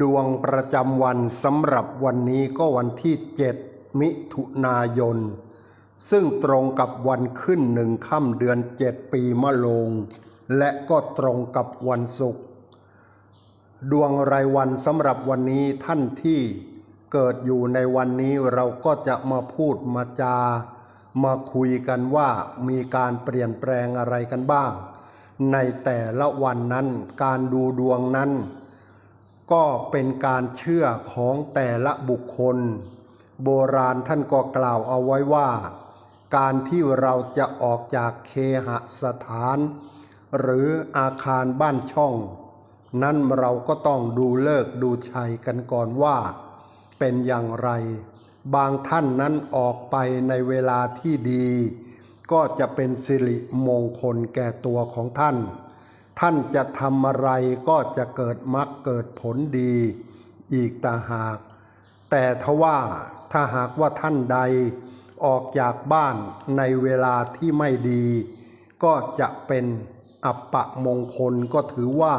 ดวงประจำวันสำหรับวันนี้ก็วันที่ 7 มิถุนายน ซึ่งตรงกับวันขึ้นหนึ่งค่ำเดือน 7 ปีมะโรงและก็ตรงกับวันศุกร์ดวงรายวันสำหรับวันนี้ท่านที่เกิดอยู่ในวันนี้เราก็จะมาพูดมาจา มาคุยกันว่ามีการเปลี่ยนแปลงอะไรกันบ้าง ในแต่ละวันนั้นการดูดวงนั้น ก็เป็นการเชื่อของแต่ละบุคคล โบราณท่านก็กล่าวเอาไว้ว่า การที่เราจะออกจากเคหสถาน หรืออาคารบ้านช่อง นั้นเราก็ต้องดูเลิกดูชัยกันก่อนว่า เป็นอย่างไร บางท่านนั้นออกไปในเวลาที่ดี ก็จะเป็นสิริมงคลแก่ตัวของท่าน ท่านจะทำอะไรก็จะเกิดมรรคเกิดผลดี อีกต่าหาก แต่ทว่าถ้าหากว่าท่านใดออกจากบ้านในเวลาที่ไม่ดี ก็จะเป็นอัปปะมงคลก็ถือว่า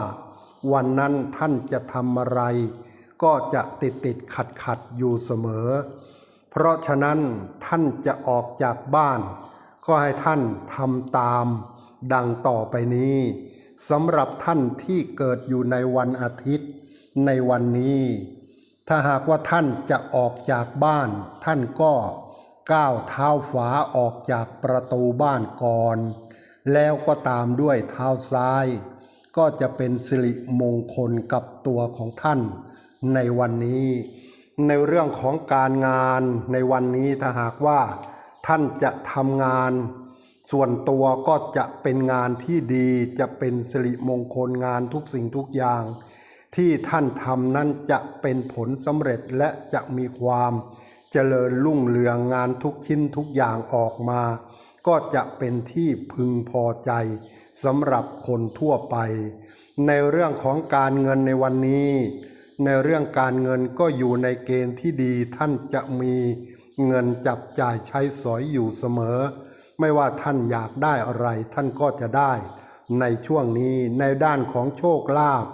วันนั้นท่านจะทำอะไร ก็จะติดติดขัดขัดอยู่เสมอ เพราะฉะนั้นท่านจะออกจากบ้าน ก็ให้ท่านทำตาม ดังต่อไปนี้ สำหรับท่านที่เกิดอยู่ในวันอาทิตย์ ในวันนี้ ถ้าหากว่าท่านจะออกจากบ้าน ท่านก็ก้าวเท้าฝาออกจากประตูบ้านก่อน แล้วก็ตามด้วยเท้าซ้าย ก็จะเป็นสิริมงคลกับตัวของท่าน ในวันนี้ ในเรื่องของการงานในวันนี้ถ้าหากว่า ท่านจะทำงาน ส่วนตัวก็จะเป็นงานที่ดีจะเป็นสิริมงคลงานทุกสิ่งทุกอย่าง ที่ท่านทำนั้นจะเป็นผลสำเร็จและจะมีความเจริญรุ่งเรืองงานทุกชิ้นทุกอย่างออกมา ก็จะเป็นที่พึงพอใจสำหรับคนทั่วไป ในเรื่องของการเงินในวันนี้ ในเรื่องการเงินก็อยู่ในเกณฑ์ที่ดีท่านจะมีเงินจับจ่ายใช้สอยอยู่เสมอ ไม่ว่าท่านอยากได้อะไร ท่านก็จะได้ ในช่วงนี้ในด้านของโชคลาภ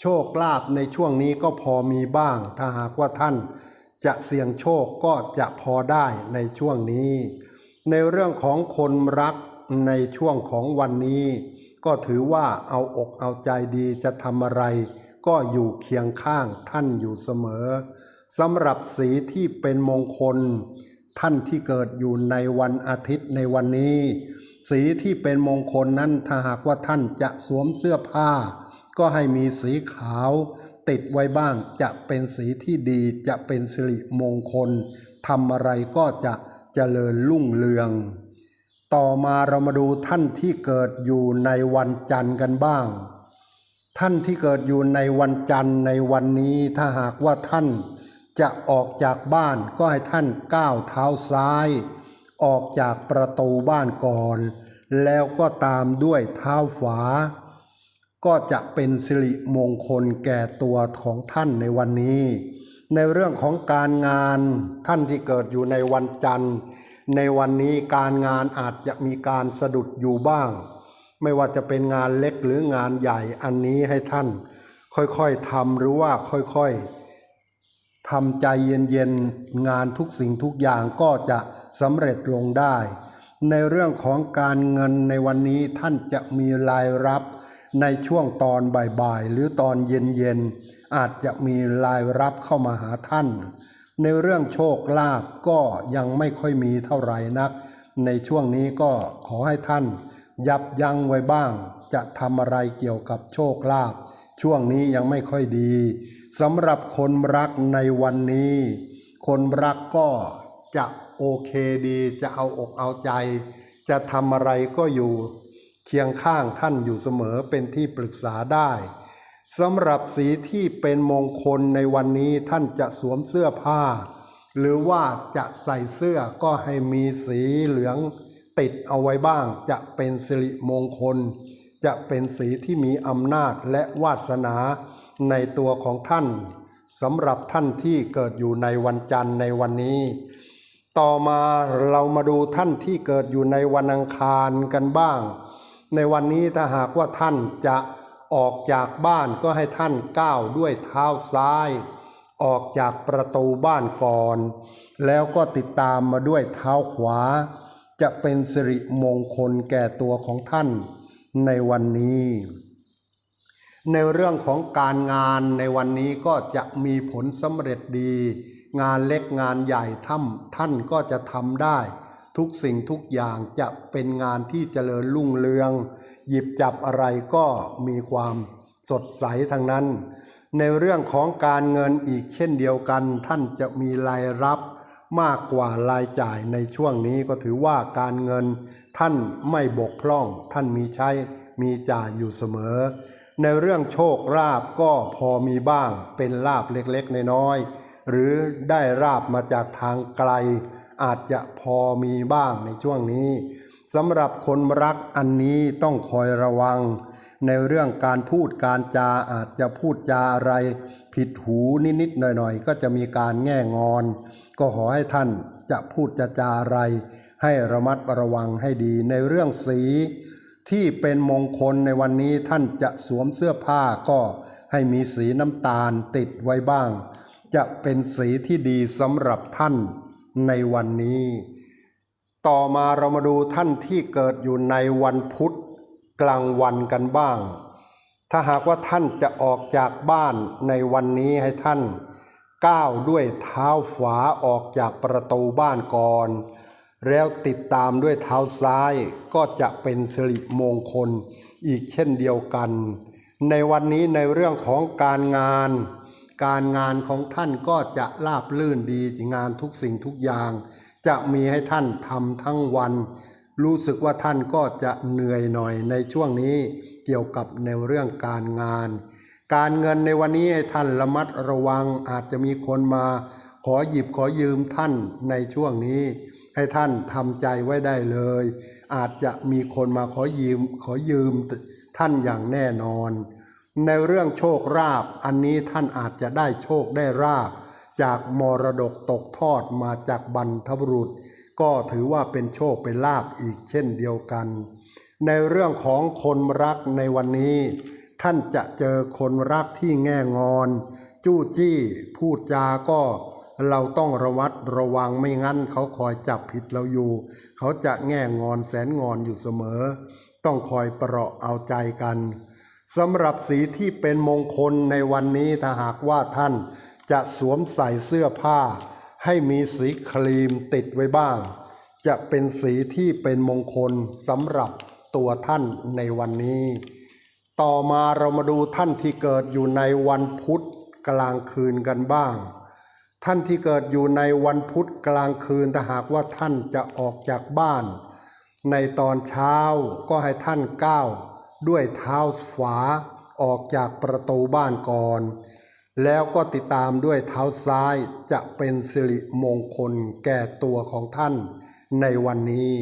โชคลาภในช่วงนี้ก็พอมีบ้าง ถ้าหากว่าท่านจะเสี่ยงโชคก็จะพอได้ในช่วงนี้ ในเรื่องของคนรักในช่วงของวันนี้ ก็ถือว่าเอาอกเอาใจดีจะทำอะไร ก็อยู่เคียงข้างท่านอยู่เสมอสำหรับสีที่เป็นมงคล ท่านที่เกิดอยู่ในวันอาทิตย์ในวันนี้ สีที่เป็นมงคลนั้นถ้าหากว่าท่านจะสวมเสื้อผ้า ก็ให้มีสีขาวติดไว้บ้างจะเป็นสีที่ดีจะเป็นสิริมงคลทำอะไรก็จะเจริญรุ่งเรือง ต่อมาเรามาดูท่านที่เกิดอยู่ในวันจันทร์กันบ้าง ท่านที่เกิดอยู่ในวันจันทร์ในวันนี้ถ้าหากว่าท่าน จะออกจากบ้านก็ให้ท่านก้าวเท้าซ้าย ออกจากประตูบ้านก่อน แล้วก็ตามด้วยเท้าฝาก็จะเป็นสิริมงคลแก่ตัวของท่านในวันนี้ ในเรื่องของการงานท่านที่เกิดอยู่ในวันจันทร์ ในวันนี้การงานอาจจะมีการสะดุดอยู่บ้าง ไม่ว่าจะเป็นงานเล็กหรืองานใหญ่อันนี้ให้ท่าน ค่อยๆทำหรือว่าค่อยๆ ทำใจเย็นๆ งานทุกสิ่งทุกอย่างก็จะสำเร็จลงได้ ในเรื่องของการเงินในวันนี้ท่านจะมีรายรับในช่วงตอนบ่ายๆ หรือตอนเย็นๆ อาจจะมีรายรับเข้ามาหาท่าน ในเรื่องโชคลาภก็ยังไม่ค่อยมีเท่าไหร่นัก ในช่วงนี้ก็ขอให้ท่าน ยับยั้งไว้บ้าง จะทำอะไรเกี่ยวกับโชคลาภช่วงนี้ยังไม่ค่อยดี สำหรับคนรักในวันนี้ คนรักก็จะโอเคดี จะเอาอกเอาใจ จะทำอะไรก็อยู่เคียงข้างท่านอยู่เสมอเป็นที่ปรึกษาได้สำหรับสีที่เป็นมงคลในวันนี้ท่านจะสวมเสื้อผ้า หรือว่าจะใส่เสื้อก็ให้มีสีเหลืองติดเอาไว้บ้าง จะเป็นสิริมงคล จะเป็นสีที่มีอำนาจและวาสนา ในตัวของท่านสำหรับท่านที่เกิดอยู่ในวันจันทร์ในวันนี้ ต่อมาเรามาดูท่านที่เกิดอยู่ในวันอังคารกันบ้าง ในวันนี้ถ้าหากว่าท่านจะออกจากบ้านก็ให้ท่านก้าวด้วยเท้าซ้าย ออกจากประตูบ้านก่อน แล้วก็ติดตามมาด้วยเท้าขวา จะเป็นสิริมงคลแก่ตัวของท่านในวันนี้ ในเรื่องของการงานในวันนี้ก็จะมีผลสำเร็จดี งานเล็กงานใหญ่ท่านท่านก็จะทำได้ ทุกสิ่งทุกอย่างจะเป็นงานที่เจริญรุ่งเรือง หยิบจับอะไรก็มีความสดใสทั้งนั้น ในเรื่องของการเงินอีกเช่นเดียวกัน ท่านจะมีรายรับมากกว่ารายจ่ายในช่วงนี้ก็ถือว่าการเงิน ท่านไม่บกพร่อง ท่านมีใช้มีจ่ายอยู่เสมอ ในเรื่องโชคลาภก็พอมีบ้างเป็นลาบเล็กๆน้อยๆหรือได้ราบมาจากทางไกล อาจจะพอมีบ้างในช่วงนี้สำหรับคนรักอันนี้ต้องคอยระวัง ในเรื่องการพูดการจาอาจจะพูดจาอะไร ผิดหูนิดๆหน่อยๆ ก็จะมีการแง่งอน ก็ขอให้ท่านจะพูดจะจาอะไร ให้ระมัดระวังให้ดีในเรื่องสี ที่เป็นมงคลในวันนี้ท่านจะสวมเสื้อผ้าก็ให้มีสีน้ำตาลติดไว้บ้าง จะเป็นสีที่ดีสำหรับท่านในวันนี้ ต่อมาเรามาดูท่านที่เกิดอยู่ในวันพุธกลางวันกันบ้าง ถ้าหากว่าท่านจะออกจากบ้านในวันนี้ให้ท่าน ก้าวด้วยเท้าฝาออกจากประตูบ้านก่อน แล้วติดตามด้วยเท้าซ้ายก็จะเป็นสิริมงคลอีกเช่นเดียวกัน ในวันนี้ในเรื่องของการงาน การงานของท่านก็จะราบลื่นดีงานทุกสิ่งทุกอย่าง จะมีให้ท่านทำทั้งวัน รู้สึกว่าท่านก็จะเหนื่อยหน่อยในช่วงนี้เกี่ยวกับในเรื่องการงาน การเงินในวันนี้ให้ท่านระมัดระวังอาจจะมีคนมา ขอหยิบขอยืมท่านในช่วงนี้ ให้ท่านทำใจไว้ได้เลย อาจจะมีคนมาขอยืมขอยืมท่านอย่างแน่นอน ในเรื่องโชคลาภอันนี้ท่านอาจจะได้โชคได้ราบ จากมรดกตกทอดมาจากบรรพบุรุษ ก็ถือว่าเป็นโชคเป็นลาบอีกเช่นเดียวกัน ในเรื่องของคนรักในวันนี้ ท่านจะเจอคนรักที่แง่งอน จู้จี้พูดจาก็ เราต้องระวัดระวังไม่งั้นเขาคอยจับผิดเราอยู่ เขาจะแง่งอนแสนงอนอยู่เสมอ ต้องคอยประาะเอาใจกันสำหรับสีที่เป็นมงคลในวันนี้ถ้าหากว่าท่านจะสวมใส่เสื้อผ้า ให้มีสีครีมติดไว้บ้าง จะเป็นสีที่เป็นมงคลสำหรับตัวท่านในวันนี้ ต่อมาเรามาดูท่านที่เกิดอยู่ในวันพุธกลางคืนกันบ้าง ท่านที่เกิดอยู่ในวันพุธกลางคืนถ้าหากว่าท่านจะออกจากบ้าน ในตอนเช้าก็ให้ท่านก้าวด้วยเท้าฝาออกจากประตูบ้านก่อน แล้วก็ติดตามด้วยเท้าซ้ายจะเป็นสิริมงคลแก่ตัวของท่านในวันนี้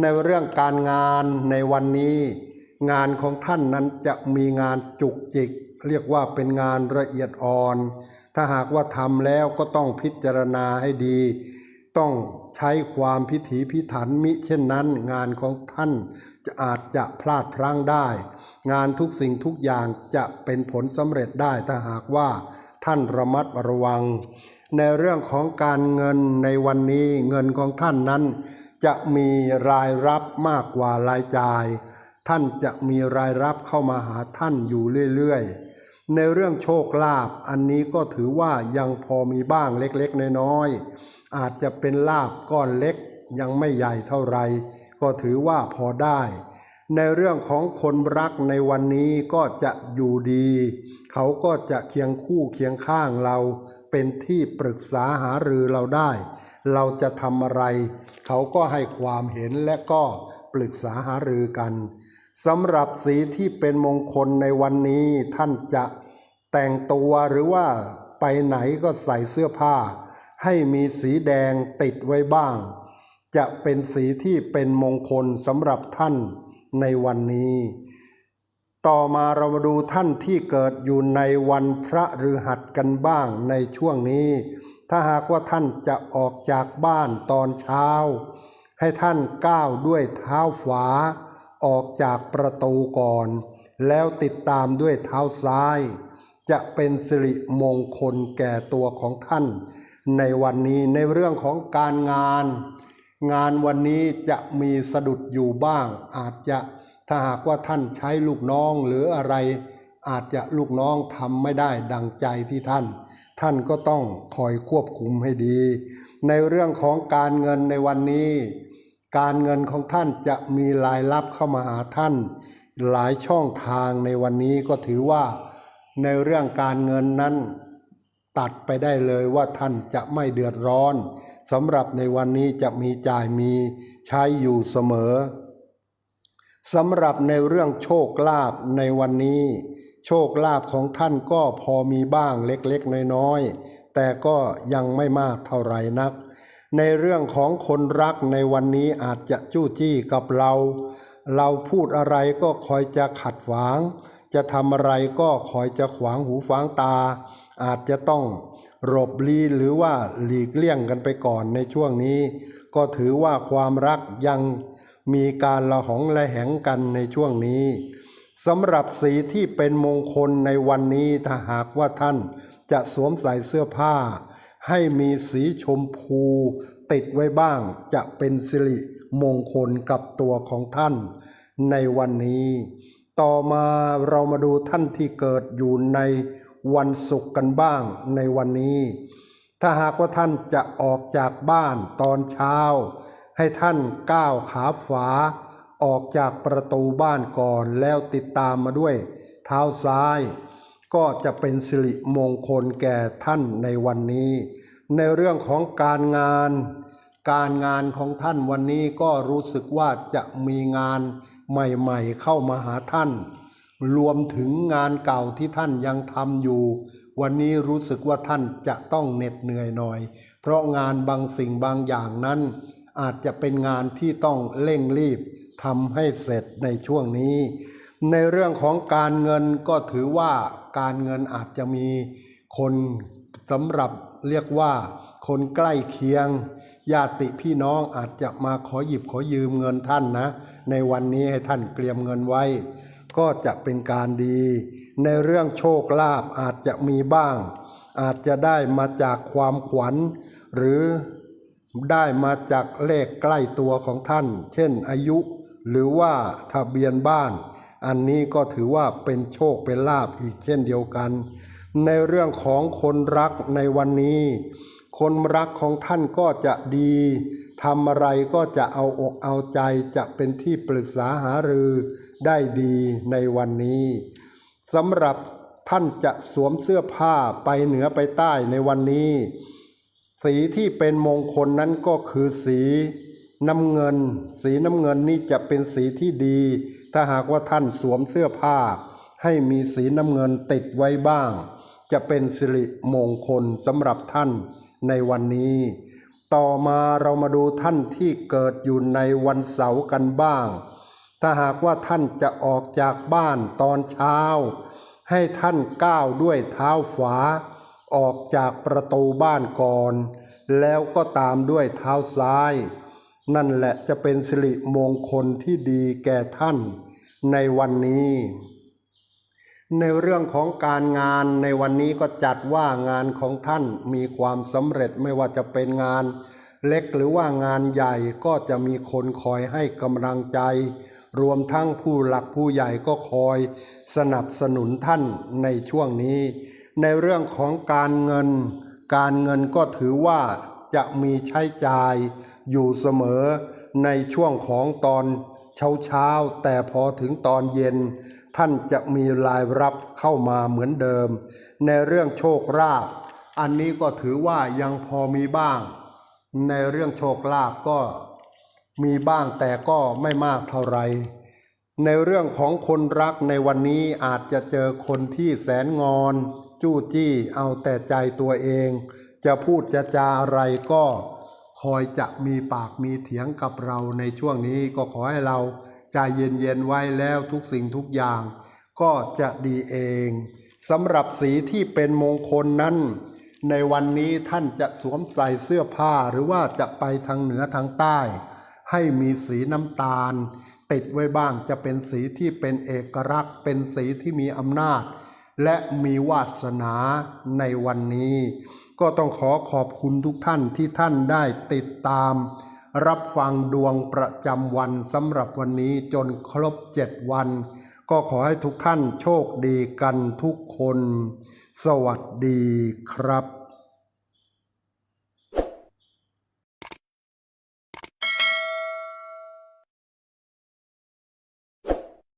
ในเรื่องการงานในวันนี้ งานของท่านนั้นจะมีงานจุกจิก เรียกว่าเป็นงานละเอียดอ่อน ถ้าหากว่าทำแล้วก็ต้องพิจารณาให้ดี ต้องใช้ความพิถีพิถันมิเช่นนั้น งานของท่านจะอาจจะพลาดพลั้งได้ งานทุกสิ่งทุกอย่างจะเป็นผลสำเร็จได้ถ้าหากว่าท่านระมัดระวัง ในเรื่องของการเงินในวันนี้เงินของท่านนั้น จะมีรายรับมากกว่ารายจ่าย ท่านจะมีรายรับเข้ามาหาท่านอยู่เรื่อยๆ ในเรื่องโชคลาภอันนี้ก็ถือว่ายังพอมีบ้างเล็กๆ น้อยๆ อาจจะเป็นลาบก้อนเล็กยังไม่ใหญ่เท่าไร ก็ถือว่าพอได้ ในเรื่องของคนรักในวันนี้ก็จะอยู่ดี เขาก็จะเคียงคู่เคียงข้างเรา เป็นที่ปรึกษาหารือเราได้ เราจะทำอะไร เขาก็ให้ความเห็นและก็ปรึกษาหารือกันสำหรับสีที่เป็นมงคลในวันนี้ท่านจะ แต่งตัวหรือว่าไปไหนก็ใส่เสื้อผ้า ให้มีสีแดงติดไว้บ้าง จะเป็นสีที่เป็นมงคลสำหรับท่านในวันนี้ ต่อมาเรามาดูท่านที่เกิดอยู่ในวันพระฤหัสกันบ้างในช่วงนี้ ถ้าหากว่าท่านจะออกจากบ้านตอนเช้า ให้ท่านก้าวด้วยเท้าฝาออกจากประตูก่อน แล้วติดตามด้วยเท้าซ้าย จะเป็นสิริมงคลแก่ตัวของท่าน ในวันนี้ในเรื่องของการงาน งานวันนี้จะมีสะดุดอยู่บ้าง อาจจะถ้าหากว่าท่านใช้ลูกน้องหรืออะไร อาจจะลูกน้องทำไม่ได้ดังใจที่ท่าน ท่านก็ต้องคอยควบคุมให้ดี ในเรื่องของการเงินในวันนี้ การเงินของท่านจะมีรายรับเข้ามาหาท่าน หลายช่องทางในวันนี้ก็ถือว่า ในเรื่องการเงินนั้น ตัดไปได้เลยว่าท่านจะไม่เดือดร้อนสำหรับในวันนี้จะมีจ่ายมีใช้อยู่เสมอสำหรับในเรื่องโชคลาภในวันนี้ โชคลาภของท่านก็พอมีบ้างเล็กๆน้อยๆแต่ก็ยังไม่มากเท่าไหร่นัก ในเรื่องของคนรักในวันนี้อาจจะจู้จี้กับเรา เราพูดอะไรก็คอยจะขัดขวาง จะทำอะไรก็คอยจะขวางหูขวางตา อาจจะต้องหลบลีหรือว่าหลีกเลี่ยงกันไปก่อนในช่วงนี้ ก็ถือว่าความรักยังมีการละหองละแหงกันในช่วงนี้สำหรับสีที่เป็นมงคลในวันนี้ถ้าหากว่าท่านจะสวมใส่เสื้อผ้า ให้มีสีชมพู ติดไว้บ้าง จะเป็นสิริมงคลกับตัวของท่านในวันนี้ ต่อมาเรามาดูท่านที่เกิดอยู่ในวันศุกร์กันบ้างในวันนี้ ถ้าหากว่าท่านจะออกจากบ้านตอนเช้า ให้ท่านก้าวขาฝา ออกจากประตูบ้านก่อนแล้วติดตามมาด้วย เท้าซ้าย ก็จะเป็นสิริมงคลแก่ท่านในวันนี้ ในเรื่องของการงาน การงานของท่านวันนี้ก็รู้สึกว่าจะมีงาน ใหม่ๆเข้ามาหาท่าน รวมถึงงานเก่าที่ท่านยังทำอยู่ วันนี้รู้สึกว่าท่านจะต้องเหน็ดเหนื่อยหน่อย เพราะงานบางสิ่งบางอย่างนั้น อาจจะเป็นงานที่ต้องเร่งรีบทำให้เสร็จในช่วงนี้ ในเรื่องของการเงินก็ถือว่าการเงินอาจจะมีคนสำหรับเรียกว่าคนใกล้เคียง ญาติพี่น้องอาจจะมาขอหยิบขอยืมเงินท่านนะ ในวันนี้ให้ท่านเตรียมเงินไว้ ก็จะเป็นการดี ในเรื่องโชคลาภอาจจะมีบ้าง อาจจะได้มาจากความขวัญ หรือได้มาจากเลขใกล้ตัวของท่าน เช่นอายุ หรือว่าทะเบียนบ้าน อันนี้ก็ถือว่าเป็นโชคเป็นลาภอีกเช่นเดียวกัน ในเรื่องของคนรักในวันนี้ คนรักของท่านก็จะดี ทำอะไรก็จะเอาอกเอาใจจะเป็นที่ปรึกษาหารือได้ดีในวันนี้สำหรับท่านจะสวมเสื้อผ้าไปเหนือไปใต้ในวันนี้ สีที่เป็นมงคลนั้นก็คือสีน้ำเงิน สีน้ำเงินนี่จะเป็นสีที่ดี ถ้าหากว่าท่านสวมเสื้อผ้า ให้มีสีน้ำเงินติดไว้บ้าง จะเป็นสิริมงคลสำหรับท่านในวันนี้ ต่อมาเรามาดูท่านที่เกิดอยู่ในวันเสาร์กันบ้าง ถ้าหากว่าท่านจะออกจากบ้านตอนเช้า ให้ท่านก้าวด้วยเท้าฝาออกจากประตูบ้านก่อน แล้วก็ตามด้วยเท้าซ้าย นั่นแหละจะเป็นสิริมงคลที่ดีแก่ท่านในวันนี้ ในเรื่องของการงานในวันนี้ก็จัดว่างานของท่านมีความสำเร็จไม่ว่าจะเป็นงาน เล็กหรือว่างานใหญ่ก็จะมีคนคอยให้กำลังใจ รวมทั้งผู้หลักผู้ใหญ่ก็คอย สนับสนุนท่านในช่วงนี้ ในเรื่องของการเงิน การเงินก็ถือว่าจะมีใช้จ่ายอยู่เสมอในช่วงของตอนเช้าเช้าๆแต่พอถึงตอนเย็น ท่านจะมีรายรับเข้ามาเหมือนเดิม ในเรื่องโชคลาภอันนี้ก็ถือว่ายังพอมีบ้าง ในเรื่องโชคลาภก็มีบ้างแต่ก็ไม่มากเท่าไหรในเรื่องของคนรักในวันนี้อาจจะเจอคนที่แสนงอน จู้จี้เอาแต่ใจตัวเอง จะพูดจะจาอะไรก็คอยจะมีปากมีเถียงกับเราในช่วงนี้ก็ขอให้เรา ใจเย็นๆไว้แล้วทุกสิ่งทุกอย่าง ก็จะดีเองสำหรับสีที่เป็นมงคลนั้น ในวันนี้ท่านจะสวมใส่เสื้อผ้าหรือว่าจะไปทางเหนือทางใต้ ให้มีสีน้ำตาล ติดไว้บ้างจะเป็นสีที่เป็นเอกลักษณ์ เป็นสีที่มีอำนาจ และมีวาสนาในวันนี้ ก็ต้องขอขอบคุณทุกท่านที่ท่านได้ติดตาม รับฟังดวงประจำวันสำหรับวันนี้จนครบเจ็ดวัน ก็ขอให้ทุกท่านโชคดีกันทุกคน สวัสดีครับ